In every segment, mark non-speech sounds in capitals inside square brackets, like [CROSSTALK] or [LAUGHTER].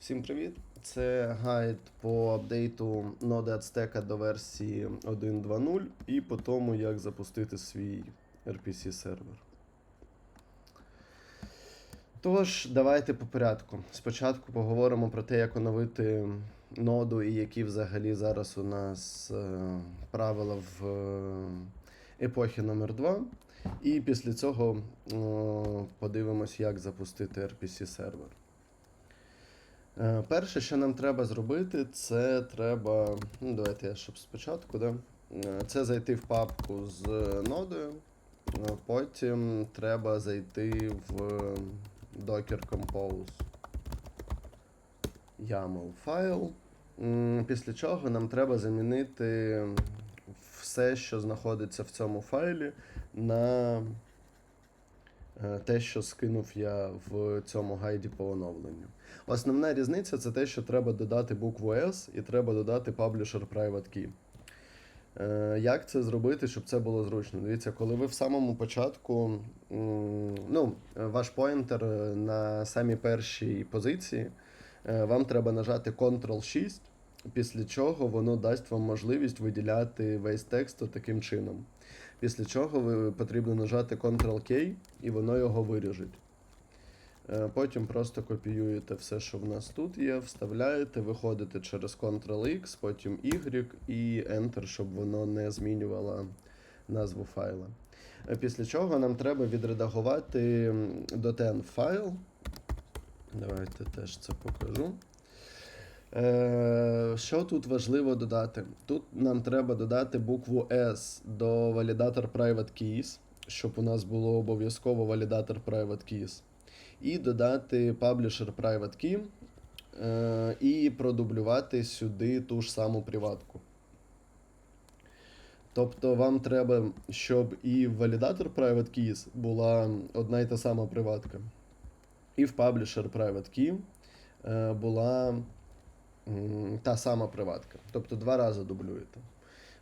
Всім привіт! Це гайд по апдейту Node Azteca до версії 1.2.0 і по тому, як запустити свій RPC сервер. Тож, давайте по порядку. Спочатку поговоримо про те, як оновити ноду і які взагалі зараз у нас е, правила в е, епохі номер 2 І після цього о, подивимось, як запустити RPC сервер. Е, Перше, що нам треба зробити, це треба. Ну, давайте я щоб спочатку, да? Е, Це зайти в папку з нодою. Е, Потім треба зайти в Docker Compose YAML файл. Після чого нам треба замінити все, що знаходиться в цьому файлі, на те, що скинув я в цьому гайді по оновленню. Основна різниця це те, що треба додати букву S і треба додати Publisher Private Key. Е, Як це зробити, щоб це було зручно? Дивіться, коли ви в самому початку, ну, е, ваш поінтер е, на самій першій позиції, е, вам треба нажати Ctrl-6, після чого воно дасть вам можливість виділяти весь текст таким чином. Після чого ви потрібно нажати Ctrl-K і воно його виріжить. Е, Потім просто копіюєте все, що в нас тут є, вставляєте, виходите через Ctrl-X, потім Y і Enter, щоб воно не змінювало назву файла. Е, Після чого нам треба відредагувати .env файл. Давайте теж це покажу. Е, Що тут важливо додати? Тут нам треба додати букву S до валідатор Private Keys, щоб у нас було обов'язково валідатор Private Keys. І додати Publisher Private Key е, і продублювати сюди ту ж саму приватку. Тобто вам треба, щоб і в валідатор Private Keys була одна і та сама приватка, і в Publisher Private Key е, була та сама приватка. Тобто два рази дублюєте.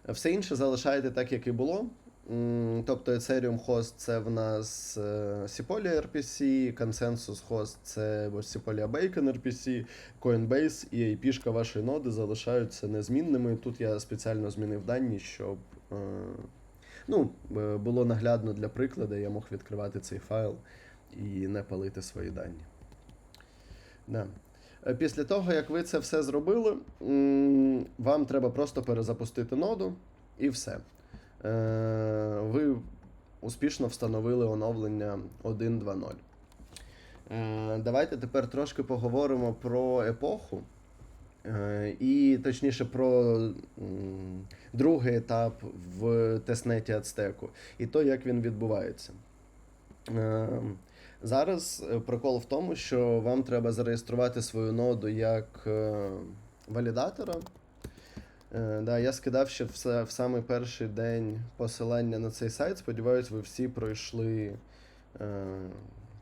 Все інше залишаєте так, як і було. Тобто Ethereum Host це в нас е, Sepolia RPC, Consensus Host це ось Sepolia Bacon RPC, Coinbase і IP-шка вашої ноди залишаються незмінними. Тут я спеціально змінив дані, щоб е, ну, е, було наглядно для прикладу, я мог відкривати цей файл і не палити свої дані. Да. Е, Після того, як ви це все зробили, вам треба просто перезапустити ноду і все. Е, Ви успішно встановили оновлення 1.2.0. Е, Давайте тепер трошки поговоримо про епоху. І точніше про другий етап в тестнеті Ацтеку і то, як він відбувається. Зараз е, прикол в тому, що вам треба зареєструвати свою ноду як е, валідатора. Е, да, я скидав ще все в самий перший день посилання на цей сайт. Сподіваюсь, ви всі пройшли,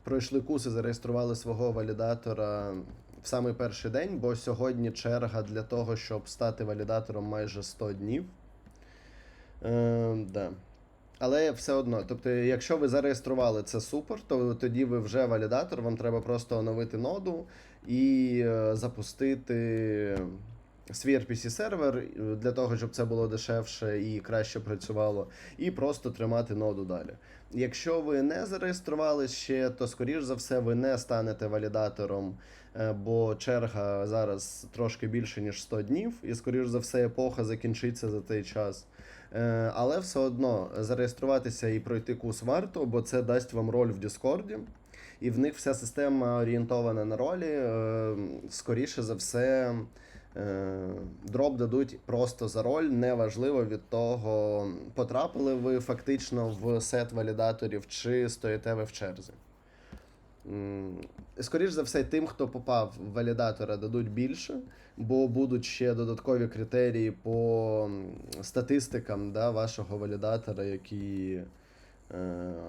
пройшли курс і зареєстрували свого валідатора в самий перший день, бо сьогодні черга для того, щоб стати валідатором майже 100 днів. Е, да. Але все одно, тобто, якщо ви зареєстрували це супер, то тоді ви вже валідатор, вам треба просто оновити ноду і е, запустити свій RPC сервер е, для того, щоб це було дешевше і краще працювало, і просто тримати ноду далі. Якщо ви не зареєстрували ще, то скоріш за все ви не станете валідатором, е, бо черга зараз трошки більше ніж 100 днів, і скоріш за все епоха закінчиться за цей час. Е, Але все одно зареєструватися і пройти курс варто, бо це дасть вам роль в Діскорді. І в них вся система орієнтована на ролі. Е, Скоріше за все, е, дроп дадуть просто за роль, неважливо від того, потрапили ви фактично в сет валідаторів чи стоїте ви в черзі. М, Скоріш за все, тим, хто попав в валідатора, дадуть більше, бо будуть ще додаткові критерії по статистикам да, вашого валідатора, які е,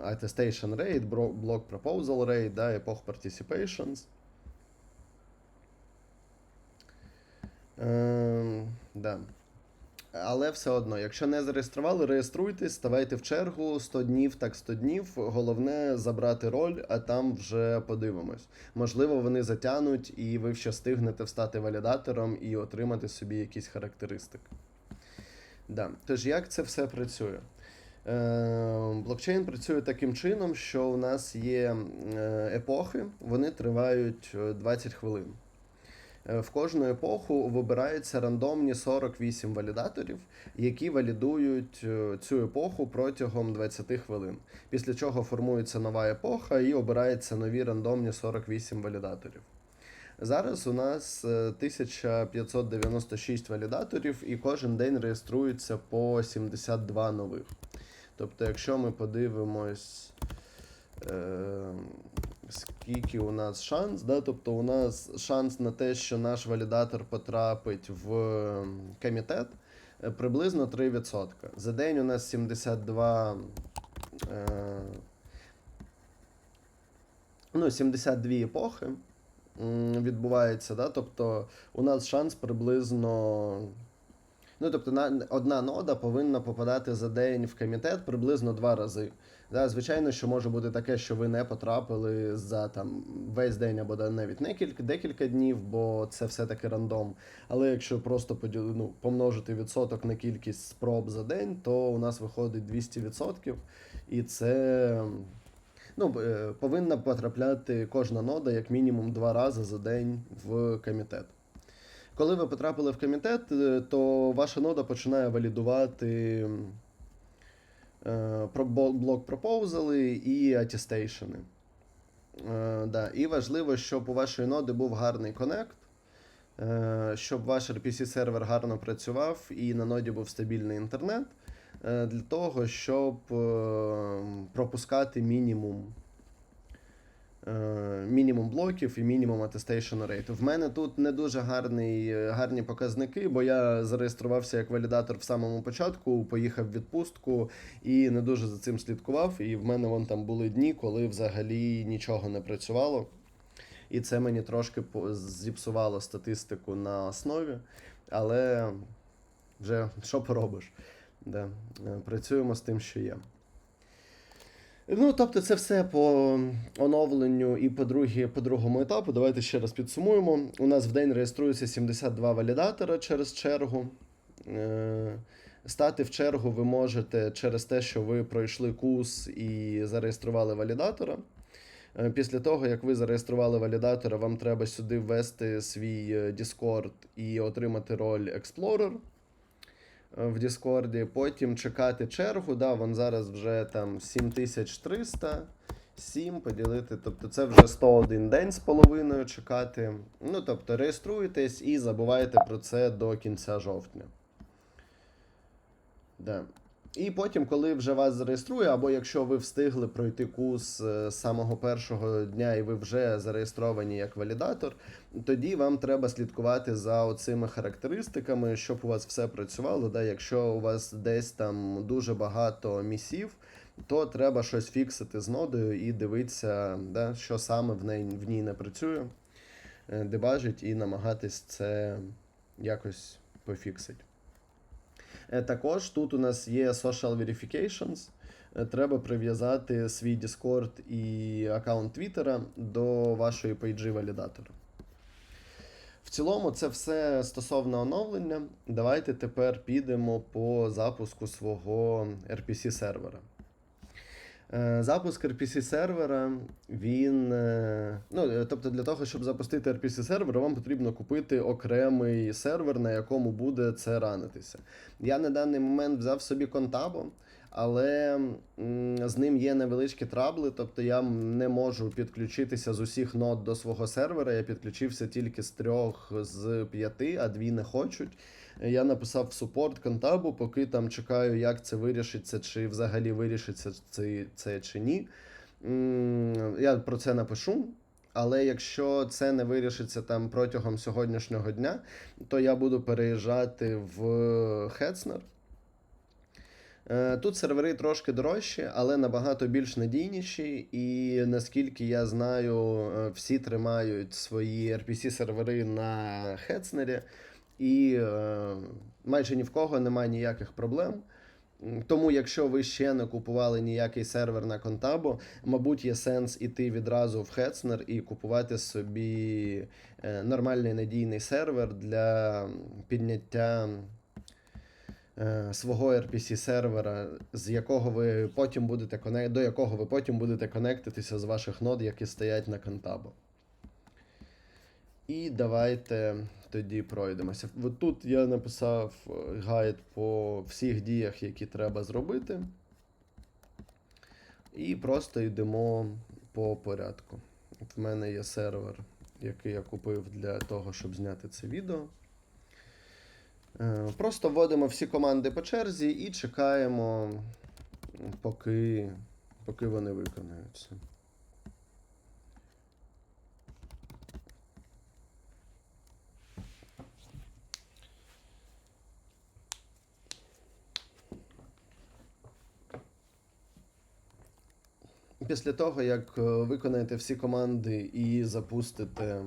Attestation Rate, Block Proposal Rate, да, Epoch Participations. Е, да. Але все одно, якщо не зареєстрували, реєструйтесь, ставайте в чергу 100 днів, так 100 днів. Головне забрати роль, а там вже подивимось. Можливо, вони затягнуть, і ви ще встигнете встати валідатором і отримати собі якісь характеристики. Да. Тож, як це все працює? Е, блокчейн працює таким чином, що у нас є е, епохи, вони тривають е, 20 хвилин. Е, В кожну епоху вибираються рандомні 48 валідаторів, які валідують е, цю епоху протягом 20 хвилин. Після чого формується нова епоха і обираються нові рандомні 48 валідаторів. Зараз у нас е, 1596 валідаторів, і кожен день реєструється по 72 нових. Тобто, якщо ми подивимось, е, скільки у нас шанс, да? тобто у нас шанс на те, що наш валідатор потрапить в ем, комітет, е, приблизно 3%. За день у нас 72. Е, ну, 72 епохи відбувається, да? тобто у нас шанс приблизно. Ну, тобто, на, одна нода повинна попадати за день в комітет приблизно два рази. Да, звичайно, що може бути таке, що ви не потрапили за там весь день або навіть не кілька, декілька днів, бо це все-таки рандом. Але якщо просто ну, помножити відсоток на кількість спроб за день, то у нас виходить 200%. І це ну, е, повинна потрапляти кожна нода як мінімум два рази за день в комітет. Коли ви потрапили в комітет, е, то ваша нода починає валідувати е, блок пропоузали і атістейшени. Е, да. І важливо, щоб у вашої ноди був гарний коннект, щоб ваш RPC-сервер гарно працював і на ноді був стабільний інтернет, для того, щоб пропускати мінімум мінімум блоків і мінімум attestation rate. В мене тут не дуже гарний, е, гарні показники, бо я зареєструвався як валідатор в самому початку, поїхав в відпустку і не дуже за цим слідкував. І в мене вон там були дні, коли взагалі нічого не працювало. І це мені трошки зіпсувало статистику на основі, але вже що поробиш? Да. е, Працюємо з тим, що є. Ну, тобто, це все по оновленню і по, другі, по другому етапу. Давайте ще раз підсумуємо. У нас в день реєструється 72 валідатора через чергу. Е, Стати в чергу ви можете через те, що ви пройшли курс і зареєстрували валідатора. Е, Після того, як ви зареєстрували валідатора, вам треба сюди ввести свій е, Discord і отримати роль Explorer в Діскорді, потім чекати чергу. Да, вон зараз вже там 7300, 7 поділити. Тобто це вже 101 день з половиною чекати. Ну, тобто, реєструєтесь і забувайте про це до кінця жовтня. Да. І потім, коли вже вас зареєструє, або якщо ви встигли пройти курс е, з самого першого дня і ви вже зареєстровані як валідатор, тоді вам треба слідкувати за оцими характеристиками, щоб у вас все працювало. Да? Якщо у вас десь там дуже багато місів, то треба щось фіксити з нодою і дивитися, да, що саме в ній, в ній не працює, е, дебажить і намагатись це якось пофіксити. Е, Також тут у нас є social verifications. Е, Треба прив'язати свій Discord і аккаунт Twitter до вашої page валідатора. В цілому, це все стосовно оновлення. Давайте тепер підемо по запуску свого RPC сервера. Е, Запуск RPC сервера, він. е, Ну, е, тобто, для того, щоб запустити RPC сервер, вам потрібно купити окремий сервер, на якому буде це ранитися. Я на даний момент взяв собі контабо, але з ним є невеличкі трабли, тобто я не можу підключитися з усіх нод до свого сервера. Я підключився тільки з трьох з п'яти, а дві не хочуть. Я написав в супорт контабу, поки там чекаю, як це вирішиться, чи взагалі вирішиться це, це чи ні. Я про це напишу. Але якщо це не вирішиться там протягом сьогоднішнього дня, то я буду переїжджати в Хецнер. Е, Тут сервери трошки дорожчі, але набагато більш надійніші. І наскільки я знаю, е, всі тримають свої RPC-сервери на Хецнері. і е, майже ні в кого немає ніяких проблем. Тому, якщо ви ще не купували ніякий сервер на Контабо, мабуть, є сенс іти відразу в Хецнер і купувати собі нормальний надійний сервер для підняття свого RPC сервера, з якого ви потім будете конек... до якого ви потім будете конектитися з ваших нод, які стоять на Контабо. І давайте тоді пройдемося. Тут я написав е, гайд по всіх діях, які треба зробити. І просто йдемо по порядку. От в мене є сервер, який я купив для того, щоб зняти це відео. Е, Просто вводимо всі команди по черзі і чекаємо, поки, поки вони виконаються. Після того, як е, виконаєте всі команди і запустите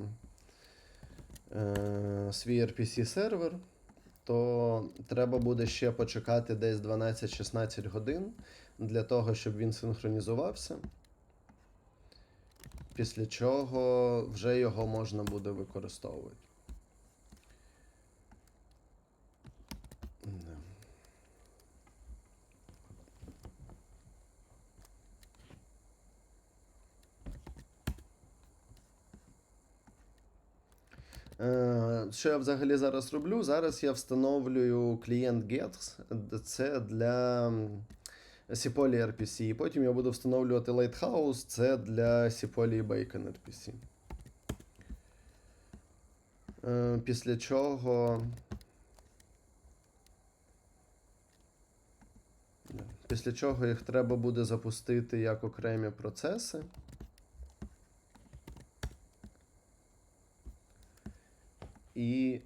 е, свій RPC сервер, то треба буде ще почекати десь 12-16 годин для того, щоб він синхронізувався. Після чого вже його можна буде використовувати. Що я взагалі зараз роблю? Зараз я встановлюю клієнт Get. Це для Sipoli RPC. І потім я буду встановлювати Lighthouse, це для Sipoli Bacon RPC. Е, Після чого. Після чого їх треба буде запустити як окремі процеси. І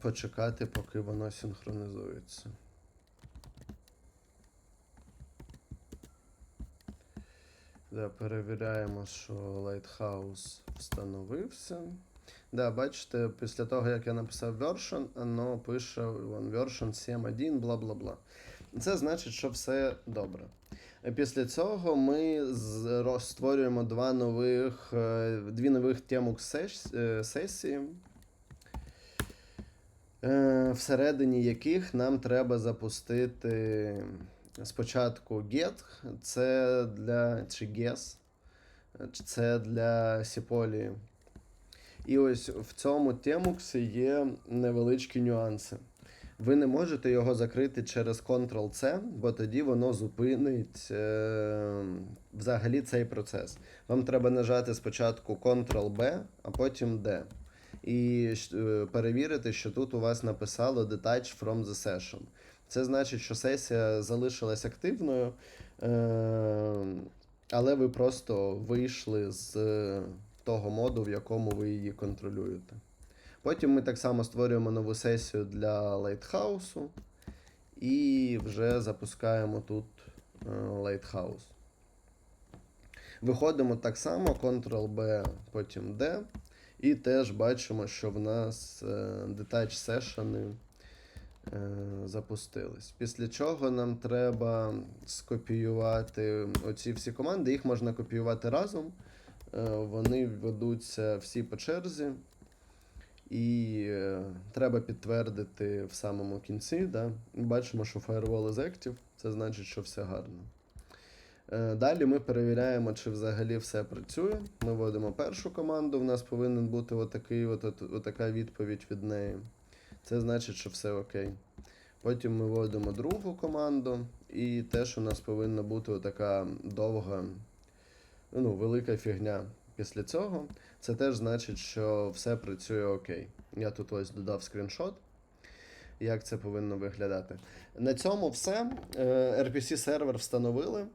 почекати, поки воно синхронізується. Да, перевіряємо, що Lighthouse встановився. Да, бачите, після того, як я написав version, воно пише version 7.1, бла бла бла. Це значить, що все добре. Після цього ми створюємо два нових, е, дві нових темок е, сесії, е, всередині яких нам треба запустити спочатку get, це для чи guess, це для Сіполі. І ось в цьому темуксі є невеличкі нюанси. Ви не можете його закрити через Ctrl-C, бо тоді воно зупинить е, взагалі цей процес. Вам треба нажати спочатку Ctrl-B, а потім D. І е, перевірити, що тут у вас написало Detach from the session. Це значить, що сесія залишилась активною, е, але ви просто вийшли з того моду, в якому ви її контролюєте. Потім ми так само створюємо нову сесію для Lighthouse і вже запускаємо тут е, Lighthouse. Виходимо так само, Ctrl-B, потім D. І теж бачимо, що в нас е, Detach Session е, запустились. Після чого нам треба скопіювати оці всі команди. Їх можна копіювати разом. Е, Вони ведуться всі по черзі. І е, треба підтвердити в самому кінці. Да? Бачимо, що firewall is active, це значить, що все гарно. Е, Далі ми перевіряємо, чи взагалі все працює. Ми вводимо першу команду, в нас повинен бути отакий, от, от, отака відповідь від неї. Це значить, що все окей. Потім ми вводимо другу команду, і теж у нас повинна бути отака довга, ну, велика фігня після цього. Це теж значить, що все працює окей. Я тут ось додав скріншот, як це повинно виглядати. На цьому все. Е, RPC сервер встановили.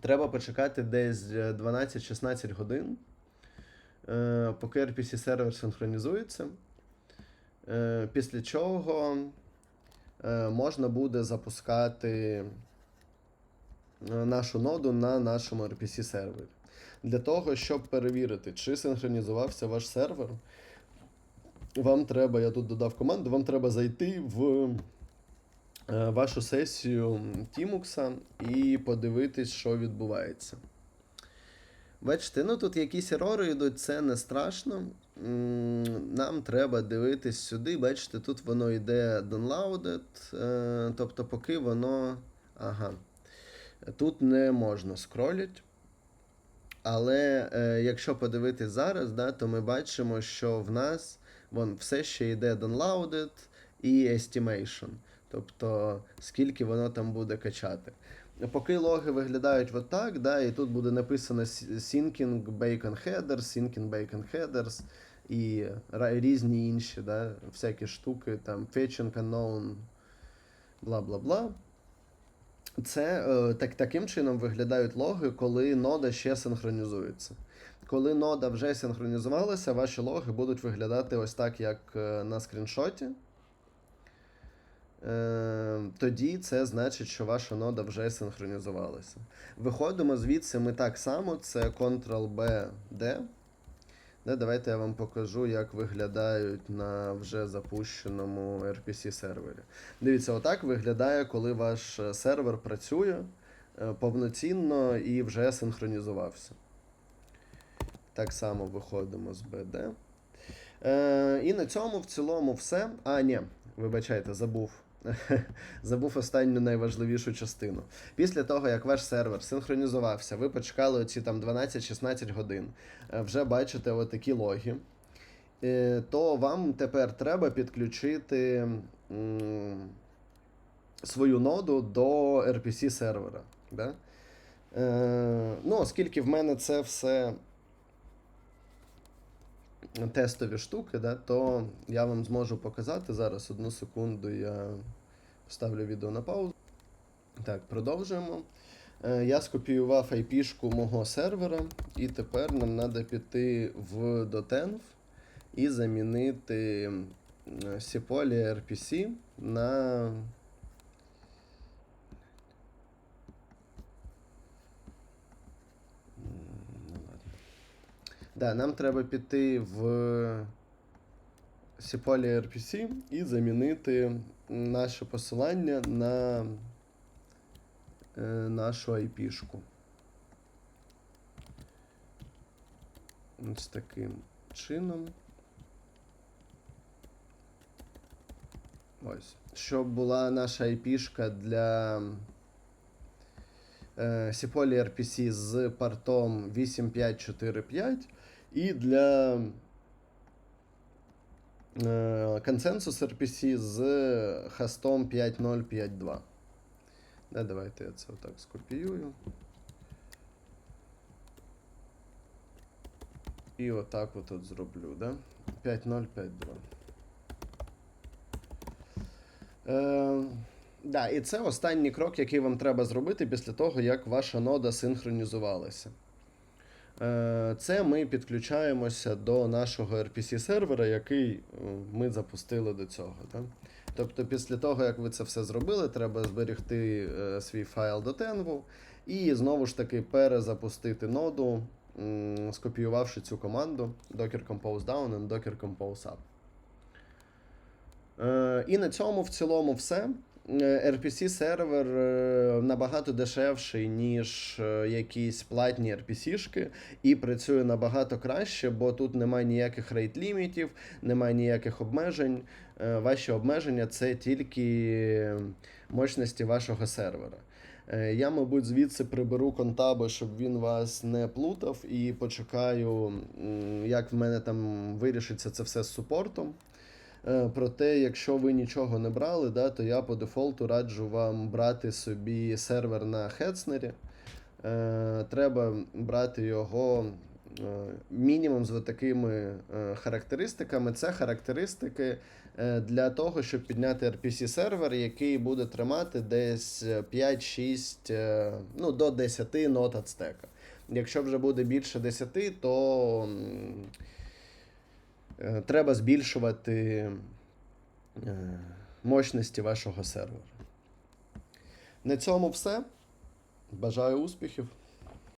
Треба почекати десь 12-16 годин, е, поки RPC сервер синхронізується. Е, Після чого е, можна буде запускати е, нашу ноду на нашому RPC сервері. Для того, щоб перевірити, чи синхронізувався ваш сервер, вам треба, я тут додав команду, вам треба зайти в е, вашу сесію Тімукса і подивитись, що відбувається. Бачите, ну тут якісь ерори йдуть, це не страшно. Нам треба дивитись сюди. Бачите, тут воно йде downloaded, е, тобто поки воно. Ага. Тут не можна скролити. Але е, якщо подивитись зараз, да, то ми бачимо, що в нас вон, все ще йде downloaded і estimation. Тобто, скільки воно там буде качати. Поки логи виглядають отак, да, і тут буде написано s- syncing bacon headers, syncing bacon headers і різні інші, да, всякі штуки, там fetching unknown, бла бла бла. Це е, так, таким чином виглядають логи, коли нода ще синхронізується. Коли нода вже синхронізувалася, ваші логи будуть виглядати ось так, як е, на скріншоті. Е, тоді це значить, що ваша нода вже синхронізувалася. Виходимо звідси ми так само, це Ctrl-B-D. Давайте я вам покажу, як виглядають на вже запущеному RPC сервері. Дивіться, отак виглядає, коли ваш е, сервер працює е, повноцінно і вже синхронізувався. Так само виходимо з BD. Е, і на цьому в цілому все. А, ні, вибачайте, забув. [LAUGHS] Забув останню найважливішу частину. Після того, як ваш сервер синхронізувався, ви почекали оці там 12-16 годин, е, вже бачите отакі логи, е, то вам тепер треба підключити свою ноду до RPC сервера. Да? Е, ну, оскільки в мене це все тестові штуки, да, то я вам зможу показати зараз одну секунду. Я ставлю відео на паузу. Так, продовжуємо. Е, Я скопіював IP-шку мого сервера, і тепер нам треба піти в Dotenv і замінити м, Sepolia RPC на. Да, нам треба піти в Sepolia RPC і замінити наше посилання на е, нашу IP-шку. Ось таким чином. Ось. Щоб була наша IP-шка для е, Sepolia RPC з портом 8545 і для е, Consensus RPC з хостом 5052. Да, давайте я це отак скопіюю. І отак от от зроблю, да? 5052. Е, да, і це останній крок, який вам треба зробити після того, як ваша нода синхронізувалася. Е, Це ми підключаємося до нашого RPC сервера, який е, ми запустили до цього. Так? Тобто, після того, як ви це все зробили, треба зберегти е, свій файл до Tenvu і знову ж таки перезапустити ноду, скопіювавши цю команду docker compose down and docker compose up. І на цьому в цілому все. Е, RPC сервер е, набагато дешевший, ніж е, якісь платні RPC-шки, і працює набагато краще, бо тут немає ніяких рейт-лімітів, немає ніяких обмежень. Ваші обмеження це тільки мощності вашого сервера. Я, мабуть, звідси приберу контаби, щоб він вас не плутав, і почекаю, як в мене там вирішиться це все з супортом. Е, Проте, якщо ви нічого не брали, да, то я по дефолту раджу вам брати собі сервер на Хетснері. Е, Треба брати його е, мінімум з такими характеристиками. Це характеристики для того, щоб підняти RPC сервер, який буде тримати десь 5-6, е, ну, до 10 нот від стека. Якщо вже буде більше 10, то. Е, треба збільшувати е, мощності вашого сервера. На цьому все. Бажаю успіхів.